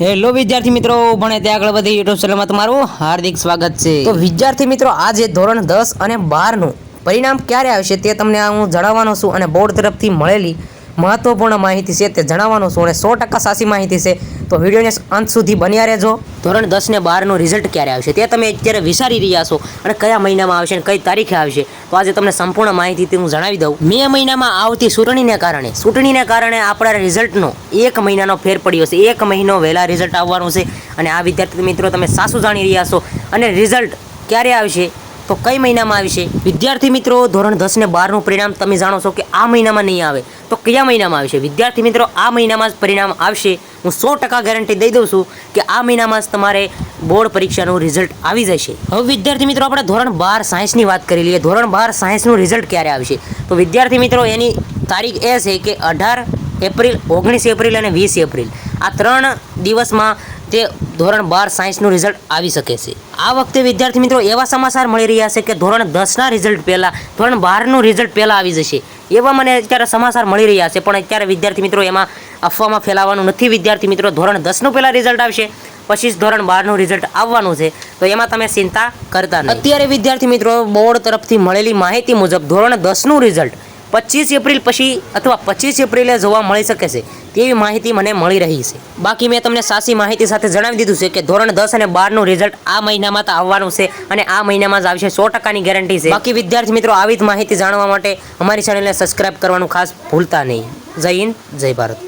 Hello વિદ્યાર્થી મિત્રો, ભણે ત્યાં આગળ વધી યુટ્યુબ ચેનલમાં તમારું હાર્દિક સ્વાગત છે. તો વિદ્યાર્થી મિત્રો, આજે ધોરણ દસ અને બારનું પરિણામ ક્યારે આવશે તે તમને હું જણાવવાનો છું અને બોર્ડ તરફથી મળેલી મહત્વપૂર્ણ માહિતી છે તે જણાવવાનું છું અને સો ટકા સાચી માહિતી છે. તો વિડીયોને અંત સુધી બન્યા રહેજો. ધોરણ દસ ને બારનું રિઝલ્ટ ક્યારે આવશે? તે તમે અત્યારે વિચારી રહ્યા છો અને કયા મહિનામાં આવશે અને કઈ તારીખે આવશે? તો આજે તમને સંપૂર્ણ માહિતી હું જણાવી દઉં. મે મહિનામાં આવતી ચૂંટણીને કારણે ચૂંટણીને કારણે આપણા રિઝલ્ટનો એક મહિનાનો ફેર પડ્યો છે. એક મહિનો વહેલા રિઝલ્ટ આવવાનું છે. અને આ વિદ્યાર્થી મિત્રો, તમે સાસુ જાણી રહ્યા છો. અને રિઝલ્ટ ક્યારે આવશે? તો કઈ મહિનામાં આવશે વિદ્યાર્થી મિત્રો, ધોરણ દસ ને બારનું પરિણામ તમે જાણો છો કે આ મહિનામાં નહીં આવે. તો કયા મહિનામાં આવશે વિદ્યાર્થી મિત્રો, આ મહિનામાં જ પરિણામ આવશે. હું સો ટકા ગેરંટી દઈ દઉં છું કે આ મહિનામાં જ તમારે બોર્ડ પરીક્ષાનું રિઝલ્ટ આવી જશે. હવે વિદ્યાર્થી મિત્રો, આપણે ધોરણ બાર સાયન્સની વાત કરી લઈએ. ધોરણ બાર સાયન્સનું રિઝલ્ટ ક્યારે આવશે તો વિદ્યાર્થી મિત્રો, એની તારીખ એ છે કે અઢાર એપ્રિલ, ઓગણીસ એપ્રિલ અને વીસ એપ્રિલ. આ ત્રણ દિવસમાં તે ધોરણ બાર સાયન્સનું રિઝલ્ટ આવી શકે છે. આ વખતે વિદ્યાર્થી મિત્રો એવા સમાચાર મળી રહ્યા છે કે ધોરણ દસના રિઝલ્ટ પહેલાં, ધોરણ બારનું રિઝલ્ટ પહેલાં આવી જશે. એવા મને અત્યારે સમાચાર મળી રહ્યા છે, પણ અત્યારે વિદ્યાર્થી મિત્રો એમાં અફવામાં ફેલાવાનું નથી. વિદ્યાર્થી મિત્રો, ધોરણ દસનું પહેલાં રિઝલ્ટ આવશે, પછી ધોરણ બારનું રિઝલ્ટ આવવાનું છે. તો એમાં તમે ચિંતા કરતા અત્યારે વિદ્યાર્થી મિત્રો, બોર્ડ તરફથી મળેલી માહિતી મુજબ ધોરણ દસનું રિઝલ્ટ પચીસ એપ્રિલ પછી અથવા પચીસ એપ્રિલે જોવા મળી શકે છે તેવી માહિતી મને મળી રહી છે. બાકી મેં તમને સાચી માહિતી સાથે જણાવી દીધું છે કે ધોરણ દસ અને બારનું રિઝલ્ટ આ મહિનામાં તો આવવાનું છે અને આ મહિનામાં જ આવશે સો ટકાની ગેરંટી છે. બાકી વિદ્યાર્થી મિત્રો, આવી જ માહિતી જાણવા માટે અમારી ચેનલને સબસ્ક્રાઇબ કરવાનું ખાસ ભૂલતા નહીં. જય હિન્દ, જય ભારત.